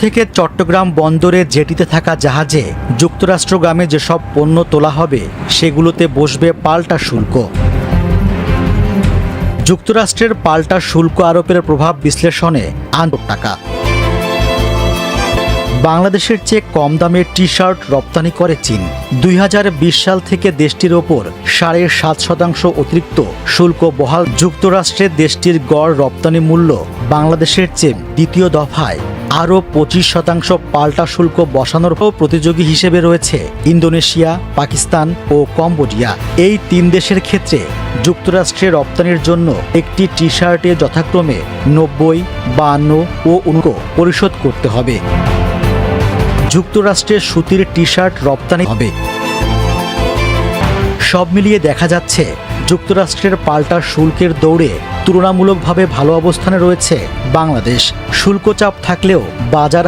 থেকে চট্টগ্রাম বন্দরে জেটিতে থাকা জাহাজে যুক্তরাষ্ট্রগামী যেসব পণ্য তোলা হবে, সেগুলোতে বসবে পাল্টা শুল্ক। যুক্তরাষ্ট্রের পাল্টা শুল্ক আরোপের প্রভাব বিশ্লেষণে আন্তর টাকা। বাংলাদেশের চেয়ে কম দামে টি শার্ট রপ্তানি করে চীন। দুই হাজার বিশ সাল থেকে দেশটির ওপর সাড়ে সাত শতাংশ অতিরিক্ত শুল্ক বহাল। যুক্তরাষ্ট্রের দেশটির গড় রপ্তানি মূল্য বাংলাদেশের চেয়ে দ্বিতীয় দফায় আরও পঁচিশ শতাংশ পাল্টা শুল্ক বসানোর পর প্রতিযোগী হিসেবে রয়েছে ইন্দোনেশিয়া, পাকিস্তান ও কম্বোডিয়া। এই তিন দেশের ক্ষেত্রে যুক্তরাষ্ট্রে রপ্তানির জন্য একটি টি শার্টে যথাক্রমে নব্বই, বাহান্ন ও উনকো পরিশোধ করতে হবে। যুক্তরাষ্ট্রের সুতির টি শার্ট রপ্তানি হবে। সব মিলিয়ে দেখা যাচ্ছে, যুক্তরাষ্ট্রের পাল্টা শুল্কের দৌড়ে তুলনামূলকভাবে ভালো অবস্থানে রয়েছে বাংলাদেশ। শুল্ক চাপ থাকলেও বাজার